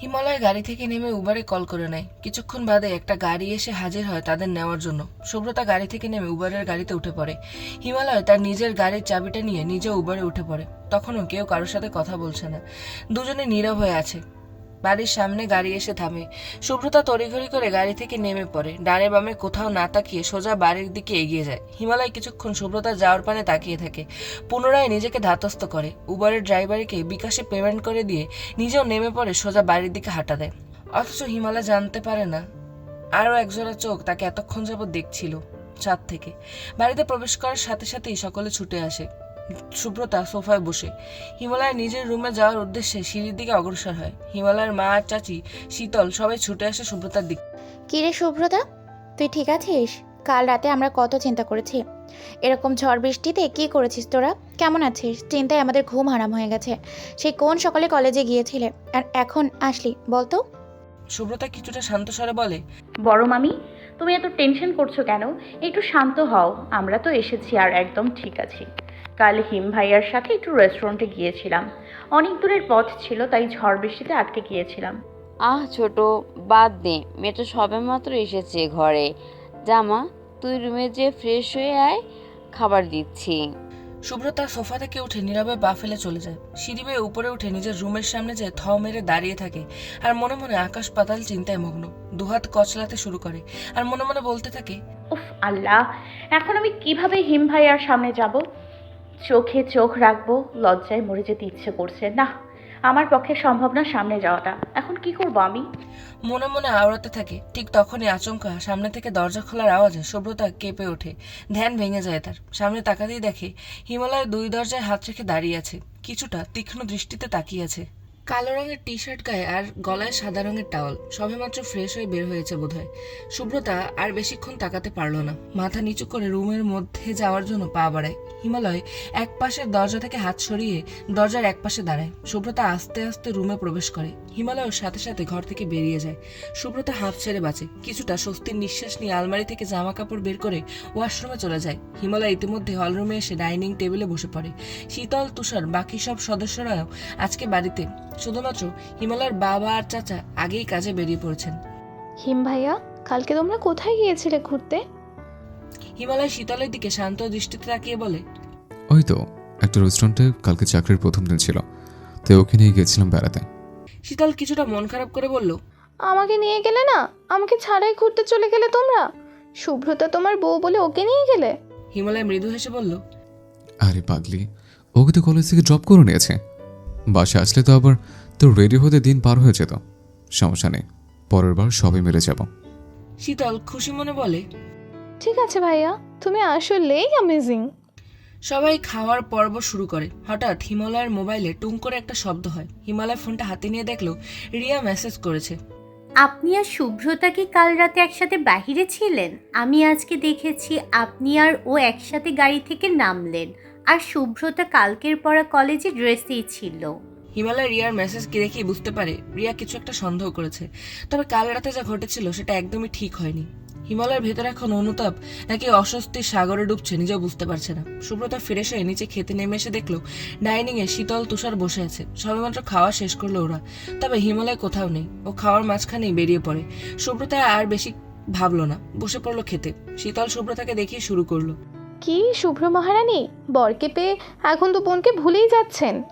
হিমালয় গাড়ি থেকে নেমে উবারে কল করে নেয়। কিছুক্ষণ বাদে একটা গাড়ি এসে হাজির হয় তাদের নেওয়ার জন্য। সুব্রতা গাড়ি থেকে নেমে উবারের গাড়িতে উঠে পড়ে। হিমালয় তার নিজের গাড়ির চাবিটা নিয়ে নিজে উবারে উঠে পড়ে। তখনও কেউ কারোর সাথে কথা বলছে না। দুজনে নীরব হয়ে আছে। বাড়ির সামনে গাড়ি এসে থামে। সুব্রতা তড়িঘড়ি করে গাড়ি থেকে নেমে পড়ে। ডানে বামে কোথাও না তাকিয়ে সোজা বাড়ির দিকে এগিয়ে যায়। হিমালয় কিছুক্ষণ সুব্রতা যাওয়ার পানে তাকিয়ে থাকে। পুনরায় নিজেকে ধাতস্থ করে। উবারের ড্রাইভারকে বিকাশে পেমেন্ট করে দিয়ে নিজেও নেমে পড়ে সোজা বাড়ির দিকে হাঁটা দেয়। অথচ হিমালয় জানতে পারে না। আরও একজোড়া চোখ তাকে এতক্ষণ যাবৎ দেখছিল ছাদ থেকে। বাড়িতে প্রবেশ করার সাথে সাথেই সকলে ছুটে আসে। সুব্রতা সোফায় বসে। হিমালয় নিজের রুমে যাওয়ার উদ্দেশ্যে সিঁড়ির দিকে অগ্রসর হয়। হিমালয়ের মা আর চাচি শীতল সবাই ছুটে আসে সুব্রতার দিকে। কিরে শুভ্রতা তুই ঠিক আছিস? কাল রাতে আমরা কত চিন্তা করেছি। এরকম ঝড় বৃষ্টিতে কি করেছিস তোরা? কেমন আছিস? চিন্তায় আমাদের ঘুম হারাম হয়ে গেছে। সেই কোন সকালে কলেজে গিয়েছিলে? আর এখন আসলি বলতো? সুব্রতা কিছুটা শান্ত স্বরে বলে বড় মামি তুমি এত টেনশন করছ কেন? একটু শান্ত হও। আমরা তো এসেছি আর একদম ঠিক আছি। কাল হিম ভাইয়ার সাথে একটু রেস্টুরেন্টে গিয়েছিলাম। অনেক দূরের পথ ছিল তাই ঝড় বৃষ্টিতে আটকে গিয়েছিলাম। আহ ছোট বাদ দে মেয়েটা সবে মাত্র এসেছে ঘরে। জামা তুই রুমে যে ফ্রেশ হয়ে আয় খাবার দিচ্ছি। সুব্রতা সোফা থেকে উঠে নীরবে বা ফেলে চলে যায়। সিঁড়ি বেয়ে উপরে উঠে নিজের রুমের সামনে যে থ মেরে দাঁড়িয়ে থাকে আর মনে মনে আকাশ পাতাল চিন্তায় মগ্ন দুহাত কচলাতে শুরু করে আর মনে মনে বলতে থাকে উফ আল্লাহ এখন আমি কীভাবে হিম ভাইয়ার সামনে যাব? চোখে চোখ রাখব, লজ্জায় মরে যেতে ইচ্ছে করছে। না, আমার পক্ষে সম্ভব না সামনে যাওয়াটা। এখন কি করব আমি? মনে মনে আওড়াতে থাকে। ঠিক তখনই আচমকা সামনে থেকে দরজা খোলার আওয়াজে সুব্রতা কেঁপে ওঠে। ধ্যান ভেঙে যায় তার। সামনে তাকাতেই দেখে হিমালয়ের দুই দরজায় হাত রেখে দাঁড়িয়ে আছে। কিছুটা তীক্ষ্ণ দৃষ্টিতে তাকিয়ে আছে। কালো রঙের টি শার্ট গায়ে আর গলায় সাদা রঙের টাওয়াল। সবেমাত্র ফ্রেশ হয়ে বের হয়েছে বোধহয়। সুব্রতা আর বেশিক্ষণ তাকাতে পারল না। মাথা নিচু করে রুমের মধ্যে যাওয়ার জন্য পা বাড়ায়। হিমালয় এক পাশের দরজা থেকে হাত সরিয়ে দরজার এক পাশে দাঁড়ায়। সুব্রতা আস্তে আস্তে রুমে প্রবেশ করে। হিমালয়ের সাথে সাথে ঘর থেকে বেরিয়ে যায়। সুব্রতা হাফ ছেড়ে বাঁচে। কিছুটা স্বস্তির নিঃশ্বাস নিয়ে আলমারি থেকে জামা কাপড় বের করে ওয়াশরুমে চলে যায়। হিমালয় ইতিমধ্যে হলরুমে এসে ডাইনিং টেবিলে বসে পড়ে। শীতল তুষার, বাকি সব সদস্যরাও আজকে বাড়িতে শুধুমাত্র হিমালয়ের বাবা আর চাচা আগেই কাজে বেরিয়ে পড়েছেন। হিম ভাইয়া কালকে তোমরা কোথায় গিয়েছিলে ঘুরতে? হিমালয় শীতলের দিকে শান্ত দৃষ্টিতে তাকিয়ে বলে ওই তো একটা রেস্টুরেন্টে কালকে চাকরির প্রথম দিন ছিল। তো ওকে নিয়ে গিয়েছিলাম বেড়াতে। শীতল কিছুটা মন খারাপ করে বলল আমাকে নিয়ে গেলে না? আমাকে ছাড়াই ঘুরতে চলে গেলে তোমরা? শুভ্রতা তোমার বউ বলে ওকে নিয়ে গেলে? হিমালয় মৃদু হেসে বলল আরে পাগলি ওকে তো কলেজ থেকে জব করে নিয়েছে। বাসে আসলে তো আবার তোর রেডি হতে দিন পার হয়ে যেত। সমস্যা নেই পরের বার সবাই মিলে যাব। শীতল খুশি মনে বলে ঠিক আছে ভাইয়া তুমি আসলেই অ্যামেজিং সবাই খাওয়ার পর্ব শুরু করে। হঠাৎ হিমালয়ের মোবাইলে টুং করে একটা শব্দ হয়। হিমালয় ফোনটা হাতে নিয়ে দেখল রিয়া মেসেজ করেছে। আপনি আর শুভ্রতা কি কাল রাতে একসাথে বাহিরে ছিলেন? আমি আজকে দেখেছি আপনি আর ও একসাথে গাড়ি থেকে নামলেন। আর শুভ্রতা কালকের পরা কলেজে ড্রেসেই ছিল। হিমালয় রিয়ার মেসেজকে দেখেই বুঝতে পারে? রিয়া কিছু একটা সন্দেহ করেছে। তবে কাল রাতে যা ঘটেছিল সেটা একদমই ঠিক হয়নি। হিমালয়ের ভেতরে এখন অনুতাপ নাকি অস্বস্তির সাগরে ডুবছে নিজেও বুঝতে পারছে না। সুব্রতা ফিরে এসে নিচে খেতে নেমে এসে দেখল ডাইনিং এ শীতল তুষার বসে আছে। সবেমাত্র খাওয়া শেষ করল ওরা। তবে হিমালয় কোথাও নেই। ও খাওয়ার মাঝখানেই বেরিয়ে পড়ে। সুব্রতা আর বেশি ভাবলো না। বসে পড়ল খেতে শীতল সুব্রতাকে দেখিয়ে শুরু করল। কি শুভ্র মহারানী? বরকে পেয়ে এখন তো বোনকে ভুলেই যাচ্ছেন।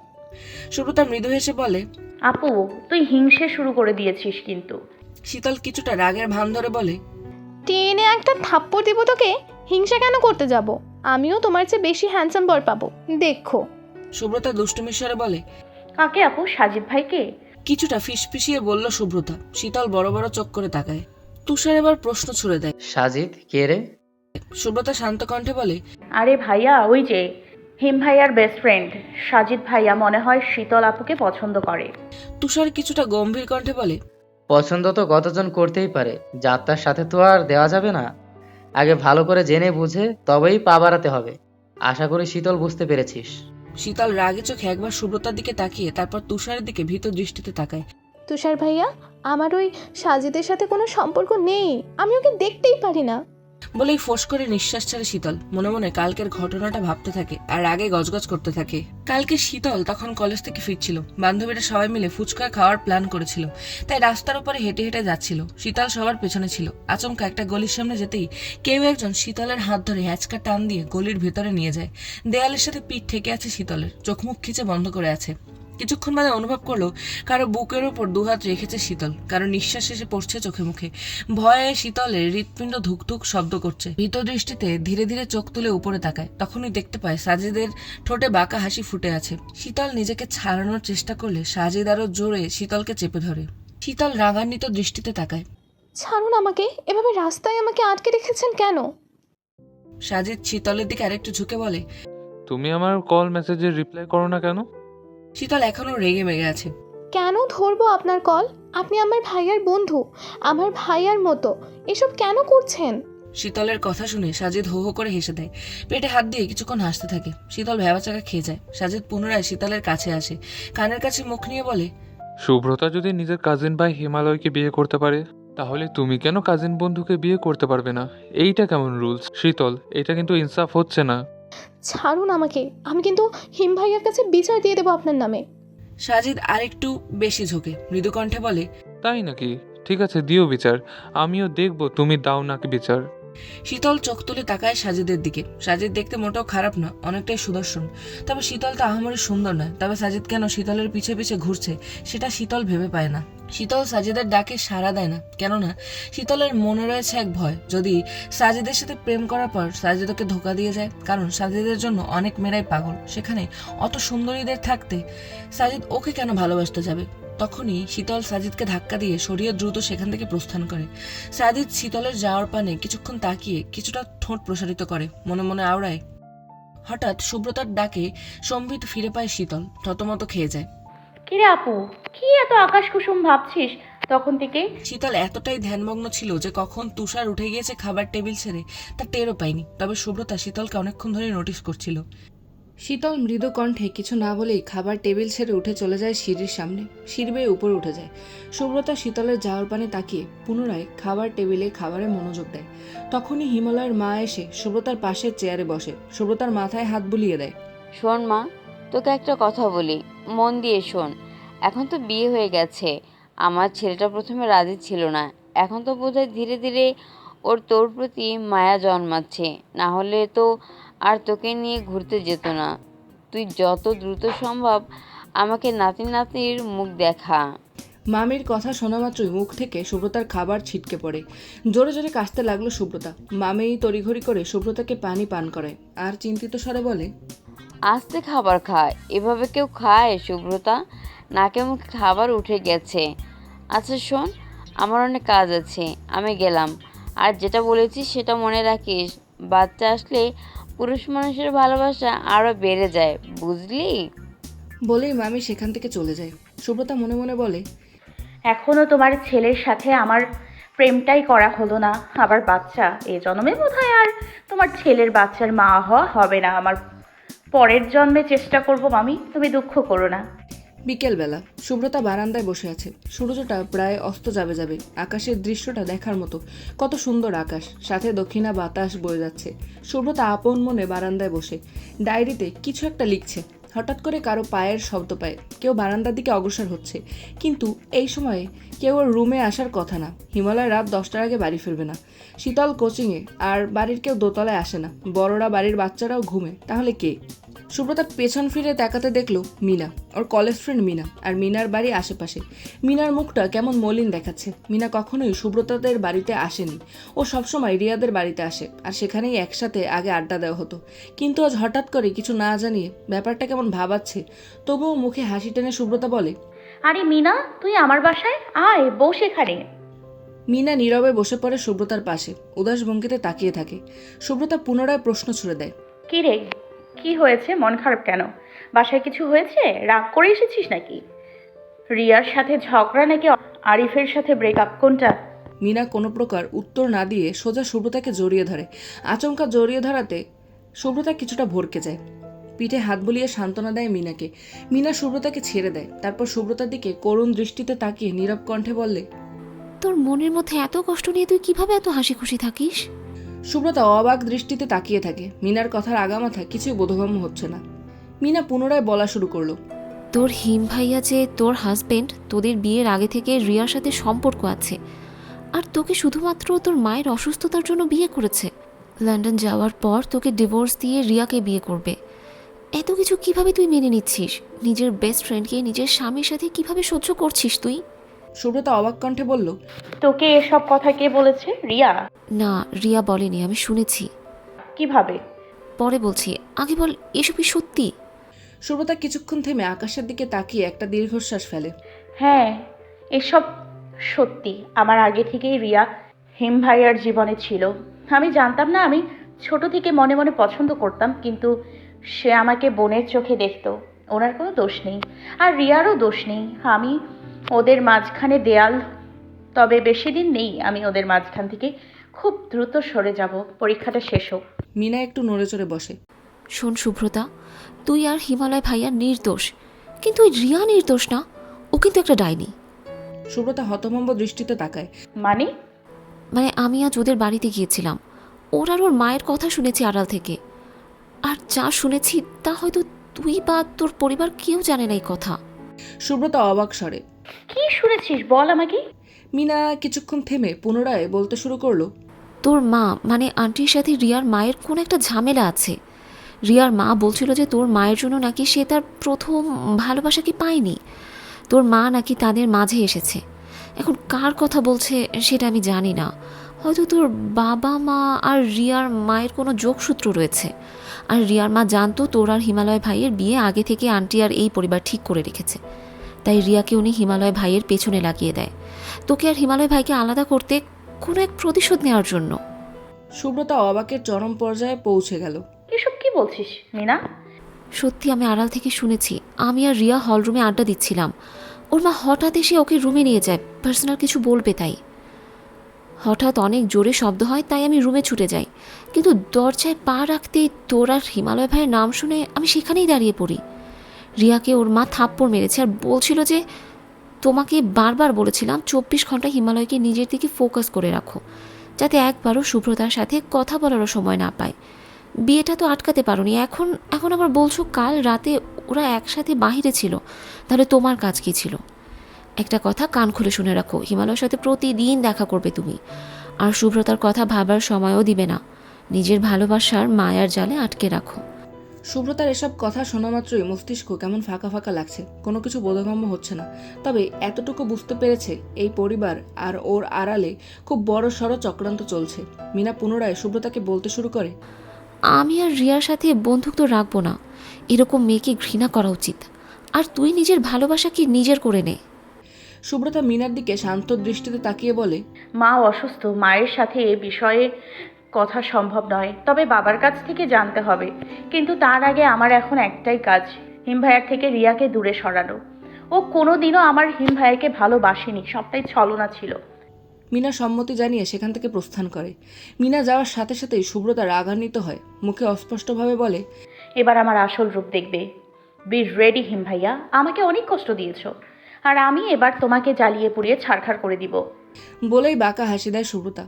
সুব্রতা মৃদু হেসে বলে আপু তুই হিংসে শুরু করে দিয়েছিস কিন্তু। শীতল কিছুটা রাগের ভান ধরে বলে টেনে একটা থাপ্পড় দিব তোকে? হিংসা কেন করতে যাব? আমিও তোমার চেয়ে বেশি হ্যান্ডসাম বর পাবো। দেখো। সুব্রতা দুষ্টুমিশ্বরে বলে কাকে আপু সাজিদ ভাইকে? কিছুটা ফিসফিসিয়ে বলল সুব্রতা। শীতল বড় বড় চোখ করে তাকায়। তুষার এবার প্রশ্ন ছুড়ে দেয় সাজিদ কে রে? সুব্রতা শান্ত কণ্ঠে বলে আরে ভাইয়া ওই যে। হিম ভাইয়ার বেস্ট ফ্রেন্ড সাজিদ ভাইয়া মনে হয় শীতল আপুকে পছন্দ করে। তুষার কিছুটা গম্ভীর কণ্ঠে বলে পছন্দ তো কতজন করতেই পারে। যাত্রার সাথে তো আর দেওয়া যাবে না। আগে ভালো করে জেনে বুঝে তবেই পা বাড়াতে হবে। আশা করি শীতল বুঝতে পেরেছিস। শীতল রাগে চোখে একবার সুব্রতার দিকে তাকিয়ে তারপর তুষারের দিকে ভীত দৃষ্টিতে তাকায়। তুষার ভাইয়া আমার ওই সাজিদের সাথে কোনো সম্পর্ক নেই। আমি ওকে দেখতেই পারি না। বলেই ফোঁস করে নিঃশ্বাস ছাড়ে শীতল। মনে মনে কালকের ঘটনাটা ভাবতে থাকে আর আগে গজগজ করতে থাকে। কালকে শীতল তখন কলেজ থেকে ফিরছিল। বান্ধবীরা সবাই মিলে ফুচকা খাওয়ার প্ল্যান করেছিল। তাই রাস্তার উপরে হেঁটে হেঁটে যাচ্ছিল। শীতল সবার পেছনে ছিল। আচমকা একটা গলির সামনে যেতেই কেউ একজন শীতলের হাত ধরে হ্যাচকা টান দিয়ে গলির ভেতরে নিয়ে যায়। দেয়ালের সাথে পিঠ ঠেকে আছে শীতলের। চোখ মুখ খিচে বন্ধ করে আছে। কিছুক্ষণ বাদে অনুভব করল কারও বুকের ওপর দুহাত রেখেছে শীতল কারও নিঃশ্বাস এসে পড়ছে চোখে মুখে। ভয়ে শীতলে হৃৎপিণ্ড ধুকধুক শব্দ করছে। ভীত দৃষ্টিতে ধীরে ধীরে চোখ তুলে উপরে তাকায়। তখনই দেখতে পায় সাজিদের ঠোঁটে বাঁকা হাসি ফুটে আছে। শীতল নিজেকে ছাড়ানোর চেষ্টা করলে সাজিদ আরও জোরে শীতলকে চেপে ধরে। শীতল রাগান্বিত দৃষ্টিতে তাকায়। ছাড়ুন আমাকে এভাবে রাস্তায় আমাকে আটকে রেখেছেন কেন? সাজিদ শীতলের দিকে আরেকটু ঝুঁকে বলে তুমি আমার কল মেসেজের রিপ্লাই করো না কেন? শীতল এখনও রেগে মেগে আছে। কেন ধরবো আপনার কল? আপনি আমার ভাইয়ার বন্ধু আমার ভাইয়ার মতো। এসব কেন করছেন? শীতলের কথা শুনে সাজিদ হো হো করে হেসে দেয়। পেটে হাত দিয়ে কিছুক্ষণ হাসতে থাকে। শীতল ভেবাচাকা খেয়ে যায়। সাজিদ পুনরায় শীতলের কাছে আসে। কানের কাছে মুখ নিয়ে বলে শুভ্রতা যদি নিজের কাজিন ভাই হিমালয়কে বিয়ে করতে পারে তাহলে তুমি কেন কাজিন বন্ধুকে বিয়ে করতে পারবে না? এইটা কেমন রুলস শীতল এটা কিন্তু ইনসাফ হচ্ছে না। ছাড়ুন আমাকে আমি কিন্তু হিম ভাইয়ার কাছে বিচার দিয়ে দেবো আপনার নামে। সাজিদ আরেকটু বেশি ঝোঁকে মৃদুকণ্ঠে বলে তাই নাকি? ঠিক আছে দিও বিচার। আমিও দেখব তুমি দাও নাকি বিচার। শীতল চোখ তুলে তাকায় সাজিদের দিকে। সাজিদ দেখতে মোটেও খারাপ না অনেকটাই সুদর্শন। তবে শীতল তো আহামরি সুন্দর নয় তবে সাজিদ কেন শীতলের পিছে পিছে ঘুরছে সেটা শীতল ভেবে পায় না। শীতল সাজিদের ডাকে সাড়া দেয় না। কেননা, শীতলের মনে রয়েছে এক ভয়, যদি সাজিদের সাথে প্রেম করার পর সাজিদ ওকে ধোকা দিয়ে যায়, কারণ সাজিদের জন্য অনেক মেয়েরাই পাগল। সেখানে অত সুন্দরীদের থাকতে সাজিদ ওকে কেন ভালোবাসতে যাবে? তখনই শীতল সাজিদকে ধাক্কা দিয়ে সরিয়ে দ্রুত সেখান থেকে প্রস্থান করে। সাজিদ শীতলের যাওয়ার পানে কিছুক্ষণ তাকিয়ে কিছুটা ঠোঁট প্রসারিত করে, মনে মনে আওড়ায়। হঠাৎ সুব্রতার ডাকে সম্বিত ফিরে পায় শীতল, থতমত খেয়ে যায়। কিরে আপু কি এত আকাশ কুসুম ভাবছিস? তখন থেকে শীতল এতটাই ধ্যানমগ্ন ছিল যে কখন তুষার উঠে গিয়েছে খাবার টেবিল ছেড়ে তা টেরও পায়নি তবে সুব্রতা শীতলকে অনেকক্ষণ ধরে নোটিস করছিল। শীতল মৃদু কণ্ঠে কিছু না বলেই খাবার টেবিল ছেড়ে উঠে চলে যায় সিঁড়ির সামনে সিঁড়ি বেয়ে উপরে উঠে যায়। সুব্রতা শীতলের যাওয়ার পানে তাকিয়ে পুনরায় খাবার টেবিলে খাবারে মনোযোগ দেয়। তখনই হিমালয়ের মা এসে সুব্রতার পাশের চেয়ারে বসে। সুব্রতার মাথায় হাত বুলিয়ে দেয় শোন মা তোকে একটা কথা বলি মন দিয়ে শোন। এখন তো বিয়ে হয়ে গেছে। আমার ছেলেটা প্রথমে রাজি ছিল না। এখন তো বোধহয় ধীরে ধীরে ওর তোর প্রতি মায়া জন্মাচ্ছে। না হলে তো আর তোকে নিয়ে ঘুরতে যেত না। তুই যত দ্রুত সম্ভব আমাকে নাতি নাতির মুখ দেখা। মামির কথা শোনা মাত্রই মুখ থেকে সুব্রতার খাবার ছিটকে পড়ে। জোরে জোরে কাশতে লাগল সুব্রতা। মামি তড়িঘড়ি করে সুব্রতাকে পানি পান করে। আর চিন্তিত স্বরে বলে আস্তে খাবার খায় এভাবে কেউ খায় শুভ্রতা নাকে মুখে খাবার উঠে গেছে। আচ্ছা শোন আমার অনেক কাজ আছে আমি গেলাম। আর যেটা বলেছি সেটা মনে রাখিস বাচ্চা আসলে পুরুষ মানুষের ভালোবাসা আরও বেড়ে যায় বুঝলি? বলেই মামি সেখান থেকে চলে যায়। সুব্রতা মনে মনে বলে এখনও তোমার ছেলের সাথে আমার প্রেমটাই করা হলো না আবার বাচ্চা এ জন্মে বোধহয় আর তোমার ছেলের বাচ্চার মা হওয়া হবে না। আমার পরের জন্মে চেষ্টা করব মামি তুমি দুঃখ করো না। বিকেলবেলা সুব্রতা বারান্দায় বসে আছে। সূর্যটা প্রায় অস্ত যাবে যাবে। আকাশের দৃশ্যটা দেখার মতো। কত সুন্দর আকাশ। সাথে দক্ষিণা বাতাস বয়ে যাচ্ছে। সুব্রতা আপন মনে বারান্দায় বসে। ডায়েরিতে কিছু একটা লিখছে। হঠাৎ করে কারও পায়ের শব্দ পায়। কেউ বারান্দার দিকে অগ্রসর হচ্ছে। কিন্তু এই সময়ে কেউ ওর রুমে আসার কথা না। হিমালয় রাত দশটার আগে বাড়ি ফিরবে না। শীতল কোচিংয়ে আর বাড়ির কেউ দোতলায় আসে না। বড়রা বাড়ির বাচ্চারাও ঘুমে। তাহলে কে? সুব্রতা পেছন ফিরে তাকাতে দেখল মিনা ওর কলেজ ফ্রেন্ড মিনা আর মিনার বাড়ি আশেপাশে। মিনার মুখটা কেমন মলিন দেখাচ্ছে। মিনা কখনোই সুব্রতাদের বাড়িতে আসেনি। ও সবসময় রিয়াদের বাড়িতে আসে আর সেখানেই একসাথে আগে আড্ডা দেওয়া হতো। কিন্তু আজ হঠাৎ করে কিছু না জানিয়ে ব্যাপারটা কেমন ভাবাচ্ছে তবুও মুখে হাসি টেনে সুব্রতা বলে আরে মিনা তুই আমার বাসায় আয় বস এখানে। মিনা নীরবে বসে পড়ে সুব্রতার পাশে উদাস ভঙ্গিতে তাকিয়ে থাকে। সুব্রতা পুনরায় প্রশ্ন ছুড়ে দেয় কি রে কি হয়েছে? মন খারাপ কেন? বাসায় কিছু হয়েছে? রাগ করে এসেছিস নাকি? রিয়ার সাথে ঝগড়া নাকি আরিফের সাথে ব্রেকআপ কোনটা? মিনা কোনো প্রকার উত্তর না দিয়ে সোজা সুব্রতাকে জড়িয়ে ধরে। আচমকা জড়িয়ে ধরাতে সুব্রতা কিছুটা ভরকে যায়। পিঠে হাত বুলিয়ে সান্ত্বনা দেয় মিনাকে। মিনা সুব্রতাকে ছেড়ে দেয়। তারপর সুব্রতার দিকে করুণ দৃষ্টিতে তাকিয়ে নীরব কণ্ঠে বললে তোর মনের মধ্যে এত কষ্ট নিয়ে তুই কীভাবে এত হাসি খুশি থাকিস? সুব্রতা অবাক দৃষ্টিতে তাকিয়ে থাকে। মিনার কথার আগামাথা কিছুই বোধগম্য হচ্ছে না। মিনা পুনরায় বলা শুরু করল, তোর হিম ভাইয়া যে তোর হাজবেন্ড তোদের বিয়ের আগে থেকে রিয়ার সাথে সম্পর্ক আছে। আর তোকে শুধুমাত্র তোর মায়ের অসুস্থতার জন্য বিয়ে করেছে। লন্ডন যাওয়ার পর তোকে ডিভোর্স দিয়ে রিয়াকে বিয়ে করবে। এত কিছু কীভাবে তুই মেনে নিচ্ছিস? নিজের বেস্ট ফ্রেন্ডকে নিজের স্বামীর সাথে কীভাবে সহ্য করছিস তুই? সুব্রতা অবাক কণ্ঠে বলল তোকে এসব কথা কে বলেছে রিয়া? না রিয়া বলেনি আমি শুনেছি। কীভাবে? পরে বলছি আগে বল এসব কি সত্যি? সুব্রতা কিছুক্ষণ থেমে আকাশের দিকে তাকিয়ে একটা দীর্ঘশ্বাস ফেলে। হ্যাঁ এসব সত্যি। আমার আগে থেকেই রিয়া হিম ভাইয়ার জীবনে ছিল। আমি জানতাম না আমি ছোট থেকে মনে মনে পছন্দ করতাম কিন্তু সে আমাকে বোনের চোখে দেখতো। ওনার কোনো দোষ নেই। আর রিয়ারও দোষ নেই। আমি ওদের মাঝখানে দেয়াল। তবে বেশি দিন নেই আমি ওদের মাঝখান থেকে। খুব দ্রুত সরে যাব পরীক্ষাটা শেষ হোক। মিনা একটু নড়ে চড়ে বসে। শোন শুভ্রতা তুই আর হিমালয় ভাইয়া নির্দোষ। কিন্তু ওই রিয়া নির্দোষ না? ও কিন্তু একটা ডাইনি। সুব্রতা হতভম্ব দৃষ্টিতে তাকায়। মানে? মানে আমি আজ ওদের বাড়িতে গিয়েছিলাম। ওর আর ওর মায়ের কথা শুনেছি আড়াল থেকে। আর যা শুনেছি তা হয়তো তুই বা তোর পরিবার কেউ জানে না এই কথা। সুব্রতা অবাক স্বরে। কি শুনেছিস? বল আমাকে। মিনা কিছুক্ষণ থেমে পুনরায় বলতে শুরু করল তোর মা মানে আন্টির সাথে রিয়ার মায়ের কোনো একটা ঝামেলা আছে। রিয়ার মা বলছিল যে তোর মায়ের জন্য নাকি সে তার প্রথম ভালোবাসাকে পায়নি। তোর মা নাকি তাদের মাঝে এসেছে। এখন কার কথা বলছে সেটা আমি জানি না। হয়তো তোর বাবা মা আর রিয়ার মায়ের কোনো যোগসূত্র রয়েছে। আর রিয়ার মা জানতো তোর আর হিমালয় ভাইয়ের বিয়ে আগে থেকে আন্টি আর এই পরিবার ঠিক করে রেখেছে। তাই রিয়াকে উনি হিমালয় ভাইয়ের পেছনে লাগিয়ে দেয়। তোকে আর হিমালয় ভাইকে আলাদা করতে কোনো এক প্রতিশোধ নেওয়ার জন্য। সুব্রতা অবাকের চরম পর্যায়ে পৌঁছে গেল। এসব কি বলছিস মিনা? সত্যি আমি আড়াল থেকে শুনেছি আমি আর রিয়া হল রুমে আড্ডা দিচ্ছিলাম। ওর মা হঠাৎ এসে ওকে রুমে নিয়ে যায় পার্সোনাল কিছু বলবে তাই। হঠাৎ অনেক জোরে শব্দ হয় তাই আমি রুমে ছুটে যাই। কিন্তু দরজায় পা রাখতেই তোর আর হিমালয় ভাইয়ের নাম শুনে আমি সেখানেই দাঁড়িয়ে পড়ি। রিয়াকে ওর মা থাপ্পড় মেরেছে আর বলছিল যে, তোমাকে বারবার বলেছিলাম চব্বিশ ঘণ্টা হিমালয়কে নিজের দিকে ফোকাস করে রাখো, যাতে একবারও শুভ্রতার সাথে কথা বলারও সময় না পায়। বিয়েটা তো আটকাতে পারোনি। এখন এখন আবার বলছো কাল রাতে ওরা একসাথে বাহিরে ছিল, তাহলে তোমার কাজ কি ছিল? একটা কথা কান খুলে শুনে রাখো, হিমালয়ের সাথে প্রতিদিন দেখা করবে তুমি। আর শুভ্রতার কথা ভাবার সময়ও দিবে না। নিজের ভালোবাসার মায়ার জালে আটকে রাখো। সুব্রতার এসব কথা শোনা মাত্রই মস্তিষ্ক কেমন ফাঁকা ফাঁকা লাগছে। কোনো কিছু বোধগম্য হচ্ছে না। তবে এতটুকু বুঝতে পেরেছে এই পরিবার আর ওর আড়ালে খুব বড় সড় চক্রান্ত চলছে। মিনা পুনরায় সুব্রতাকে বলতে শুরু করে আমি আর রিয়ার সাথে বন্ধুত্ব রাখব না। এরকম মেয়েকে ঘৃণা করা উচিত। আর তুই নিজের ভালোবাসা কি নিজের করে নে। সুব্রতা মিনার দিকে শান্ত দৃষ্টিতে তাকিয়ে বলে মা অসুস্থ মায়ের সাথে এ বিষয়ে কথা সম্ভব নয় তবে বাবার কাছ থেকে জানতে হবে। কিন্তু তার আগে আমার এখন একটাই কাজ হিম ভাইয়ার থেকে রিয়াকে দূরে সরানো। ও কোনোদিনও আমার হিম ভাইয়াকে ভালোবাসেনি সবটাই ছলনা ছিল। মিনা সম্মতি জানিয়ে সেখান থেকে প্রস্থান করে। মিনা যাওয়ার সাথে সাথেই সুব্রতা রাগান্বিত হয় মুখে অস্পষ্টভাবে বলে এবার আমার আসল রূপ দেখবে। বি রেডি হিম ভাইয়া আমাকে অনেক কষ্ট দিয়েছ। আর আমি এবার তোমাকে জ্বালিয়ে পুড়িয়ে ছাড়খাড় করে দিব। বলেই বাঁকা হাসি দেয় সুব্রতা।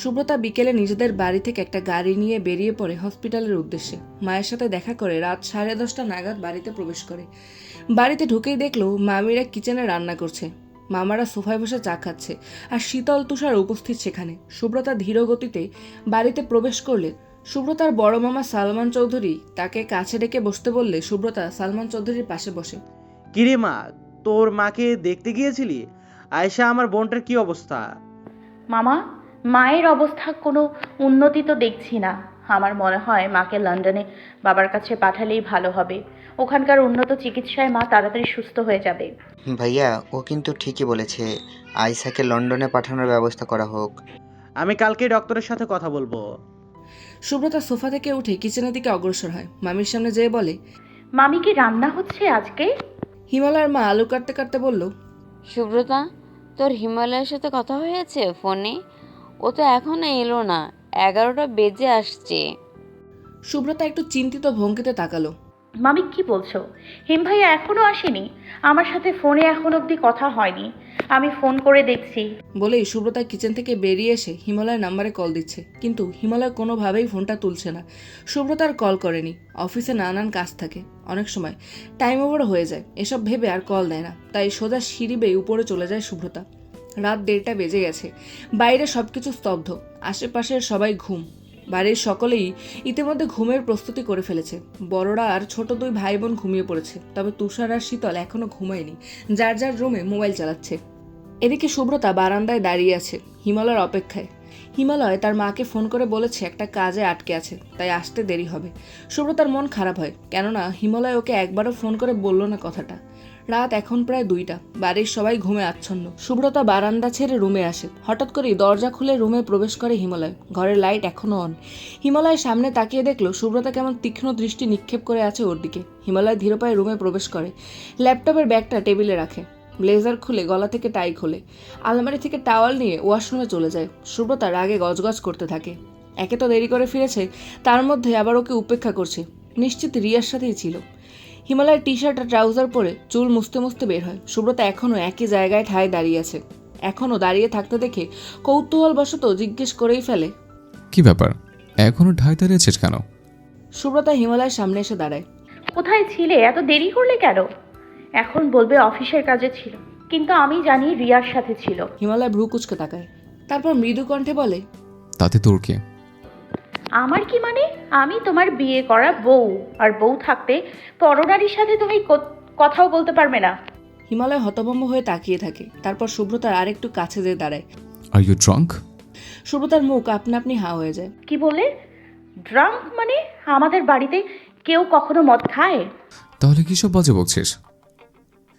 সুব্রতা বিকেলে নিজেদের বাড়ি থেকে একটা গাড়ি নিয়ে বেরিয়ে পড়ে হসপিটালের উদ্দেশ্যে। মায়ের সাথে দেখা করে রাত সাড়ে দশটা নাগাদ বাড়িতে প্রবেশ করে। বাড়িতে ঢুকেই দেখল মামিরা কিচেনে রান্না করছে। মামারা সোফায় বসে চা খাচ্ছে আর শীতল তুষার উপস্থিত সেখানে। সুব্রতা ধীর গতিতে বাড়িতে প্রবেশ করলে সুব্রতার বড় মামা সালমান চৌধুরী তাকে কাছে ডেকে বসতে বললে সুব্রতা সালমান চৌধুরীর পাশে বসে। কিরে মা তোর মাকে দেখতে গিয়েছিলি? আয়শা আমার বোনটার কি অবস্থা? মামা মায়ের অবস্থা কোনো উন্নতি তো দেখছি না। আমার মনে হয় মাকে লন্ডনে বাবার কাছে পাঠালেই ভালো হবে। ওখানকার উন্নত চিকিৎসায় মা তাড়াতাড়ি সুস্থ হয়ে যাবে। ভাইয়া ও কিন্তু ঠিকই বলেছে। আইসাকে লন্ডনে পাঠানোর ব্যবস্থা করা হোক। আমি কালকে ডক্টরের সাথে কথা বলব। সুব্রতা সোফা থেকে উঠে কিচেনের দিকে অগ্রসর হয়। মামির সামনে যেয়ে বলে মামি কি রান্না হচ্ছে আজকে? হিমালয়ের মা আলু কাটতে কাটতে বলল সুব্রতা তোর হিমালয়ের সাথে কথা হয়েছে ফোনে? ও তো এখনও এলো না এগারোটা বেজে আসছে। সুব্রতা একটু চিন্তিত ভঙ্গিতে তাকালো। মামি কি বলছো? হিম ভাইয়া এখনও আসেনি? আমার সাথে ফোনে এখন অবধি কথা হয়নি। আমি ফোন করে দেখছি। বলেই সুব্রতা কিচেন থেকে বেরিয়ে এসে হিমালয়ের নাম্বারে কল দিচ্ছে কিন্তু হিমালয় কোনোভাবেই ফোনটা তুলছে না। সুব্রতা আর কল করেনি অফিসে নানান কাজ থাকে অনেক সময় টাইম ওভার হয়ে যায় এসব ভেবে আর কল দেয় না। তাই সোজা সিঁড়ি বেয়ে উপরে চলে যায় সুব্রতা। রাত দেড়টা বেজে গেছে। বাইরে সব কিছু স্তব্ধ। আশেপাশের সবাই ঘুম। বাড়ির সকলেই ইতিমধ্যে ঘুমের প্রস্তুতি করে ফেলেছে। বড়রা আর ছোট দুই ভাই বোন ঘুমিয়ে পড়েছে। তবে তুষার আর শীতল এখনও ঘুমায়নি। যার যার রুমে মোবাইল চালাচ্ছে। এদিকে সুব্রতা বারান্দায় দাঁড়িয়ে আছে, হিমালয়ের অপেক্ষায়। হিমালয় তার মাকে ফোন করে বলেছে, একটা কাজে আটকে আছে, তাই আসতে দেরি হবে। সুব্রতার মন খারাপ হয়। কেননা হিমালয় ওকে একবারও ফোন করে বলল না কথাটা। রাত এখন প্রায় দুইটা। বাড়ির সবাই ঘুমে আচ্ছন্ন। সুব্রতা বারান্দা ছেড়ে রুমে আসে। হঠাৎ করেই দরজা খুলে রুমে প্রবেশ করে হিমালয়। ঘরের লাইট এখনও অন। হিমালয় সামনে তাকিয়ে দেখল সুব্রতা কেমন তীক্ষ্ণ দৃষ্টি নিক্ষেপ করে আছে ওর দিকে। হিমালয় ধীর পায়ে রুমে প্রবেশ করে। ল্যাপটপের ব্যাগটা টেবিলে রাখে। ব্লেজার খুলে গলা থেকে টাই খোলে। আলমারি থেকে টাওয়াল নিয়ে ওয়াশরুমে চলে যায়। সুব্রতা রাগে গজগজ করতে থাকে। একে তো দেরি করে ফিরেছে, তার মধ্যে আবার ওকে উপেক্ষা করছে। নিশ্চিত রিয়ার সাথেই ছিল। হিমালয়ের টি শার্ট আর ট্রাউজার পরে চুল মুছতে মুছতে বের হয়। সুব্রতা এখনও একই জায়গায় ঠায় দাঁড়িয়ে আছে। এখনও দাঁড়িয়ে থাকতে দেখে কৌতূহলবশত জিজ্ঞেস করেই ফেলে কি ব্যাপার? এখনও ঢাই দাঁড়িয়েছিস কেন? সুব্রতা হিমালয়ের সামনে এসে দাঁড়ায়। কোথায় ছিলে? এত দেরি করলে কেন? এখন বলবে অফিসের কাজে ছিল কিন্তু আমি জানি রিয়ার সাথে ছিল। হিমালয় ভ্রু কুচকে তাকায়। তারপর মৃদু কণ্ঠে বলে তাতে তোর কি? আমার কি মানে? আমি তোমার বিয়ে করা বউ আর বউ থাকতে পরনারীর সাথে তুমি কথাও বলতে পারবে না। হিমালয় হতভম্ব হয়ে তাকিয়ে থাকে তারপর সুব্রতার আরেকটু কাছে যেয়ে দাঁড়ায়। আর ইউ ড্রাঙ্ক সুব্রতার মুখ আপনা আপনি হা হয়ে যায়। কি বলে ড্রাঙ্ক মানে আমাদের বাড়িতে কেউ কখনো মদ খায়? তাহলে কি সব বাজে বলছিস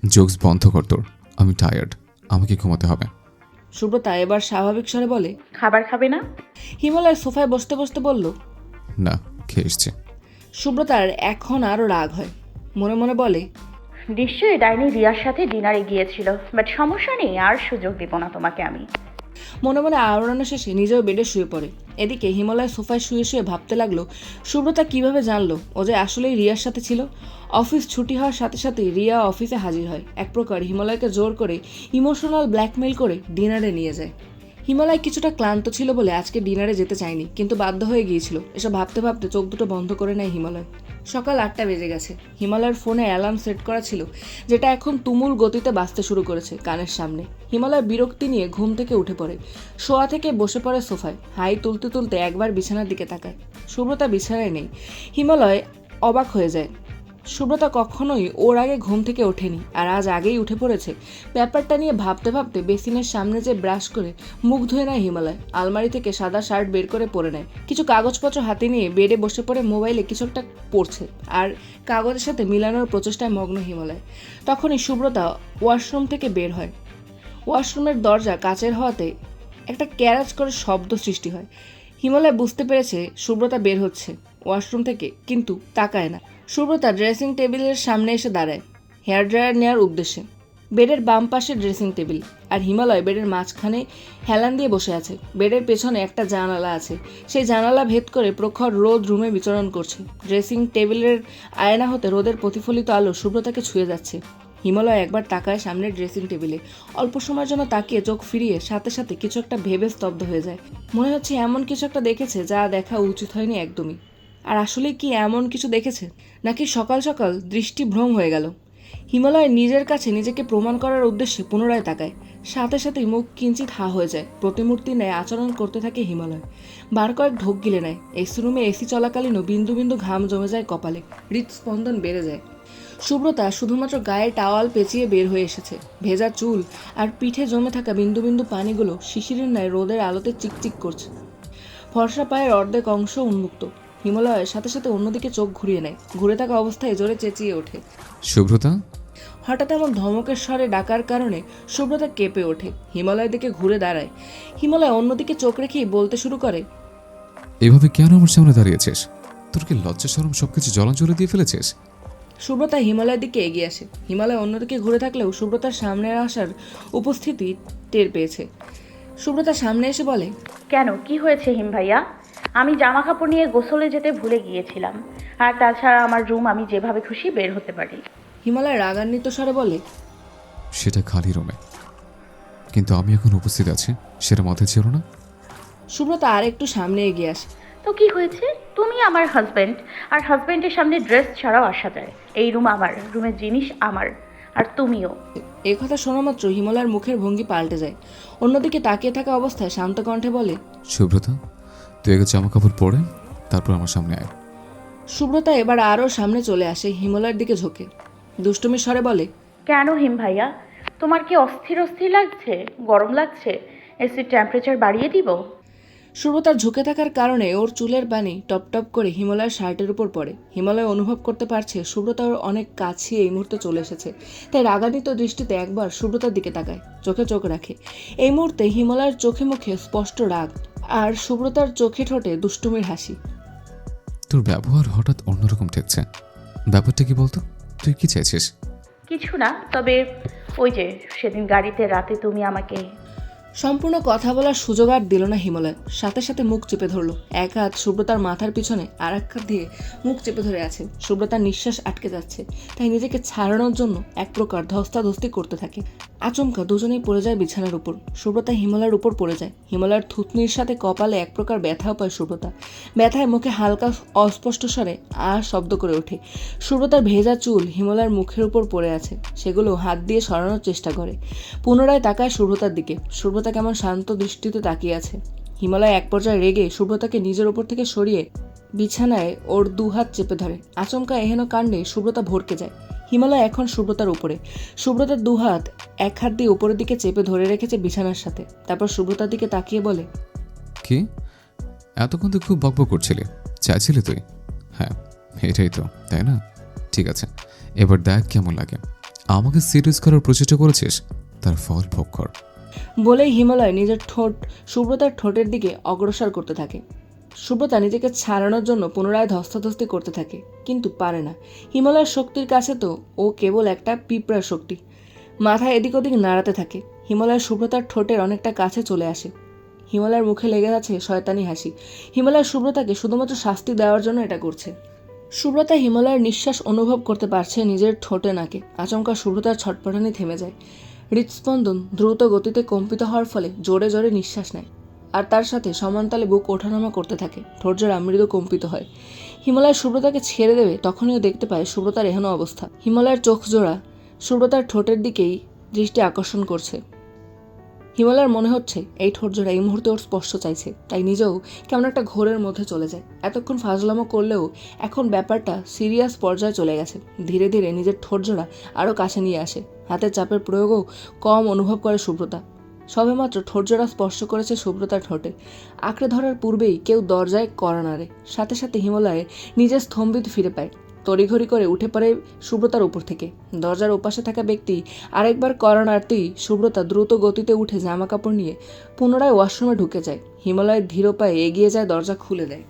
জোকস বন্ধ কর তোর আমি টায়ার্ড আমাকে ঘুমাতে হবে। সুব্রতা এবার স্বাভাবিক স্বরে বলে খাবার খাবে না? হিমালয় সোফায় বসতে বসতে বলল না খেয়ে এসছি। সুব্রতার এখন আরও রাগ হয়। মনে মনে বলে নিশ্চয়ই ডাইনি রিয়ার সাথে ডিনারে গিয়েছিল বাট সমস্যা নেই আর সুযোগ দিব না তোমাকে আমি। মনে মনে আওড়ানো শেষে নিজেও বেডে শুয়ে পড়ে। এদিকে হিমালয় সোফায় শুয়ে শুয়ে ভাবতে লাগল সুব্রতা কীভাবে জানলো ও যে আসলেই রিয়ার সাথে ছিল? অফিস ছুটি হওয়ার সাথে সাথেই রিয়া অফিসে হাজির হয়। এক প্রকার হিমালয়কে জোর করে ইমোশনাল ব্ল্যাকমেল করে ডিনারে নিয়ে যায়। হিমালয় কিছুটা ক্লান্ত ছিল বলে আজকে ডিনারে যেতে চায়নি, কিন্তু বাধ্য হয়ে গিয়েছিল। এসব ভাবতে ভাবতে চোখ দুটো বন্ধ করে নেয় হিমালয়। সকাল আটটা বেজে গেছে। হিমালয়ের ফোনে অ্যালার্ম সেট করা ছিল, যেটা এখন তুমুল গতিতে বাজতে শুরু করেছে কানের সামনে। হিমালয় বিরক্তি নিয়ে ঘুম থেকে উঠে পড়ে। শোয়া থেকে বসে পড়ে সোফায়, হাই তুলতে তুলতে একবার বিছানার দিকে তাকায়। সুব্রতা বিছানায় নেই। হিমালয় অবাক হয়ে যায়। সুব্রতা কখনোই ওর আগে ঘুম থেকে ওঠেনি আর আজ আগেই উঠে পড়েছে। ব্যাপারটা নিয়ে ভাবতে ভাবতে বেসিনের সামনে যে ব্রাশ করে মুখ ধুয়ে নেয় হিমালয়, আলমারি থেকে সাদা শার্ট বের করে পরে নেয়। কিছু কাগজপত্র হাতে নিয়ে বেডে বসে পড়ে মোবাইলে কিছু একটা পড়ছে আর কাগজের সাথে মিলানোর প্রচেষ্টায় মগ্ন হিমালয়। তখনই সুব্রতা ওয়াশরুম থেকে বের হয়। ওয়াশরুমের দরজা কাচের হওয়াতে একটা ক্যারাজ করে শব্দ সৃষ্টি হয়। হিমালয় বুঝতে পেরেছে সুব্রতা বের হচ্ছে। ওয়াশরুম থেকে, কিন্তু তাকায় না। সুব্রতা ড্রেসিং টেবিলের সামনে এসে দাঁড়ায়, হেয়ার ড্রায়ার নেওয়ার উদ্দেশ্যে। বেডের বাম পাশে ড্রেসিং টেবিল আর হিমালয় বেডের মাঝখানে হেলান দিয়ে বসে আছে। বেডের পেছনে একটা জানালা আছে। সেই জানালা ভেদ করে প্রখর রোদ রুমে বিচরণ করছে। ড্রেসিং টেবিলের আয়না হতে রোদের প্রতিফলিত আলো সুব্রতাকে ছুঁয়ে যাচ্ছে। হিমালয় একবার তাকায় সামনের ড্রেসিং টেবিলে। অল্প সময়ের জন্য তাকিয়ে চোখ ফিরিয়ে সাথে সাথে কিছু একটা ভেবে স্তব্ধ হয়ে যায়। মনে হচ্ছে এমন কিছু একটা দেখেছে যা দেখা উচিত হয়নি একদমই। আর আসলে কি এমন কিছু দেখেছে? নাকি সকাল সকাল দৃষ্টি ভ্রম হয়ে গেল? হিমালয় নিজের কাছে নিজেকে প্রমাণ করার উদ্দেশ্যে পুনরায় তাকায়। সাথে সাথেই মুখ কিঞ্চিত হা হয়ে যায়। প্রতিমূর্তি ন্যায় আচরণ করতে থাকে হিমালয়। বার কয়েক ঢোক গিলে নেয়। এসি রুমে এসি চলাকালীনও বিন্দু বিন্দু ঘাম জমে যায় কপালে। হৃদস্পন্দন বেড়ে যায়। সুব্রতা শুধুমাত্র গায়ে টাওয়াল পেঁচিয়ে বের হয়ে এসেছে। ভেজা চুল আর পিঠে জমে থাকা বিন্দু বিন্দু পানিগুলো শিশিরের ন্যায় রোদের আলোতে চিকচিক করছে। ফর্সা পায়ের অর্ধেক অংশ উন্মুক্ত। হিমালয়ের সাথে সাথে অন্যদিকে চোখ ঘুরিয়ে নেয়। ঘুরে থাকা অবস্থায় জোরে চেঁচিয়ে ওঠে। শুভ্রতা হঠাৎ এমন ধমকের স্বরে ডাকার কারণে সুব্রতা কেঁপে ওঠে। হিমালয়ের দিকে ঘুরে দাঁড়ায়। হিমালয় অন্যদিকে চোখ রেখেই বলতে শুরু করে এভাবে কেন আমার সামনে দাঁড়িয়েছিস? তোর কি লজ্জা সরম সবকিছু জলাঞ্জলি দিয়ে ফেলেছিস? সুব্রতা হিমালয়ের দিকে এগিয়ে আসে। হিমালয় অন্যদিকে ঘুরে থাকলেও সুব্রতার সামনে আসার উপস্থিতি টের পেয়েছে। সুব্রতা সামনে এসে বলে কেন? কি হয়েছে হিম ভাইয়া? আমি জামা কাপড় নিয়ে গোসলে যেতে ভুলে গিয়েছিলাম। আর তাছাড়া আমার রুম আমি যেভাবে খুশি বের হতে পারি। হিমালয় রাগান্বিত স্বরে বলে সেটা খালি রুমে। কিন্তু আমি এখন উপস্থিত আছি সেটা মাথায় ছিল না। সুব্রতা আর একটু সামনে এগিয়ে আসে। তো কি হয়েছে? তুমি আমার হাজব্যান্ড আর হাজব্যান্ডের সামনে ড্রেস ছাড়াও আসা যায়। এই রুম আমার রুমের জিনিস আমার আর তুমিও। এই কথা শোনা মাত্র হিমালয়ের মুখের ভঙ্গি পাল্টে যায়। অন্যদিকে তাকিয়ে থাকা অবস্থায় শান্ত কণ্ঠে বলে সুব্রতা তুই আগে জামা কাপড় পরে তারপর আমার সামনে আয়। সুব্রতা এবার আরও সামনে চলে আসে হিমলার দিকে ঝোঁকে। দুষ্টুমি স্বরে বলে কেন হিম ভাইয়া? তোমার কি অস্থির অস্থির লাগছে? গরম লাগছে? এসির টেম্পারেচার বাড়িয়ে দিব? সুব্রতার ঝুঁকে থাকার কারণে ওর চুলের পানি টপ টপ করে হিমালয়ের শার্টের উপর পড়ে। হিমালয় অনুভব করতে পারছে সুব্রতা ওর অনেক কাছে এই মুহূর্তে চলে এসেছে। তাই রাগান্বিত দৃষ্টিতে একবার সুব্রতার দিকে তাকায় চোখে চোখ রাখে। এই মুহূর্তে হিমালয়ের চোখে মুখে স্পষ্ট রাগ আর সুব্রতার চোখে ঠোঁটে দুষ্টুমির হাসি। তোর ব্যবহার হঠাৎ অন্যরকম ঠেকছে ব্যাপারটা কি বলতো? তুই কি চাইছিস? কিছু না তবে ওই যে সেদিন গাড়িতে রাতে তুমি আমাকে সম্পূর্ণ কথা বলার সুযোগ আর দিল না হিমালয় সাথে সাথে মুখ চেপে ধরলো। এক হাত সুব্রতার মাথার পিছনে আর এক হাত দিয়ে মুখ চেপে ধরে আছে। সুব্রতার নিঃশ্বাস আটকে যাচ্ছে। তাই নিজেকে ছাড়ানোর জন্য এক প্রকার ধস্তাধস্তি করতে থাকে। আচমকা দুজনেই পড়ে যায় বিছানার উপর। সুব্রতা হিমালয়ের উপর পড়ে যায়। হিমালয়ের থুতনির সাথে কপালে এক প্রকার ব্যথাও পায় সুব্রতা। ব্যথায় মুখে হালকা অস্পষ্ট স্বরে আর শব্দ করে ওঠে। সুব্রতার ভেজা চুল হিমালয়ের মুখের উপর পড়ে আছে। সেগুলো হাত দিয়ে সরানোর চেষ্টা করে। পুনরায় তাকায় সুব্রতার দিকে। সুব্রতা কেমন শান্ত দৃষ্টিতে তাকিয়ে আছে। হিমালয় এক পর্যায়ে রেগে সুব্রতাকে নিজের ওপর থেকে সরিয়ে বিছানায় ওর দু হাত চেপে ধরে। আচমকা এহেন কাণ্ডে সুব্রতা ভরকে যায়। হিমালয় এখন সুব্রতার উপরে। সুব্রতার দু হাত এক হাত দিয়ে উপরের দিকে চেপে ধরে রেখেছে বিছানার সাথে। তারপর সুব্রতার দিকে তাকিয়ে বলে কি? এতক্ষণ তো খুব বকবক করছিলি। চাইছিলি তুই? হ্যাঁ এটাই তো তাই না? ঠিক আছে এবার দেখ কেমন লাগে। আমাকে সিরিয়াস করার প্রচেষ্টা করেছিস? তার ফল ভোগ কর। বলেই হিমালয় নিজের ঠোঁট সুব্রতার ঠোঁটের দিকে অগ্রসর করতে থাকে। সুব্রতা নিজেকে ছাড়ানোর জন্য পুনরায় ধস্তাধস্তি করতে থাকে, কিন্তু পারে না। হিমালয়ের শক্তির কাছে তো ও কেবল একটা পিঁপড়ার শক্তি। মাথা এদিক ওদিক নাড়াতে থাকে। হিমালয় সুব্রতার ঠোঁটের অনেকটা কাছে চলে আসে। হিমালয়ের মুখে লেগে আছে শয়তানি হাসি। হিমালয় সুব্রতাকে শুধুমাত্র শাস্তি দেওয়ার জন্য এটা করছে। সুব্রতা হিমালয়ের নিঃশ্বাস অনুভব করতে পারছে নিজের ঠোঁটে নাকে। আচমকা সুব্রতার ছটপটানি থেমে যায়। হৃদস্পন্দন দ্রুত গতিতে কম্পিত হওয়ার ফলে জোরে জোরে নিঃশ্বাস নেয়। আর তার সাথে সমানতালে বুক ওঠানামা করতে থাকে। ঠোঁটজোড়া মৃদু কম্পিত হয়। হিমালয় সুব্রতাকে ছেড়ে দেবে তখনইও দেখতে পায় সুব্রতার এহেন অবস্থা। হিমালয়ের চোখ জোড়া সুব্রতার ঠোঁটের দিকেই দৃষ্টি আকর্ষণ করছে। হিমালয়ের মনে হচ্ছে, এই ঠোঁটজোড়া এই মুহূর্তে ওর স্পর্শ চাইছে। তাই নিজেও কেমন একটা ঘোরের মধ্যে চলে যায়। এতক্ষণ ফাজলামো করলেও এখন ব্যাপারটা সিরিয়াস পর্যায়ে চলে গেছে। ধীরে ধীরে নিজের ঠোঁটজোড়া আরও কাছে নিয়ে আসে। হাতের চাপের প্রয়োগও কম অনুভব করে সুব্রতা। সবেমাত্র ঠোরজোড়া স্পর্শ করেছে শুভ্রতার ঠোঁটে। আঁকড়ে ধরার পূর্বেই কেউ দরজায় করানারে সাথে সাথে হিমালয়ে নিজের স্তম্ভিত ফিরে পায়। তড়িঘড়ি করে উঠে পড়ে সুব্রতার উপর থেকে। দরজার ওপাশে থাকা ব্যক্তি আরেকবার নাড়তেই সুব্রতা দ্রুত গতিতে উঠে জামা কাপড় নিয়ে পুনরায় ওয়াশরুমে ঢুকে যায়। হিমালয়ের ধীর পায়ে এগিয়ে যায় দরজা খুলে দেয়।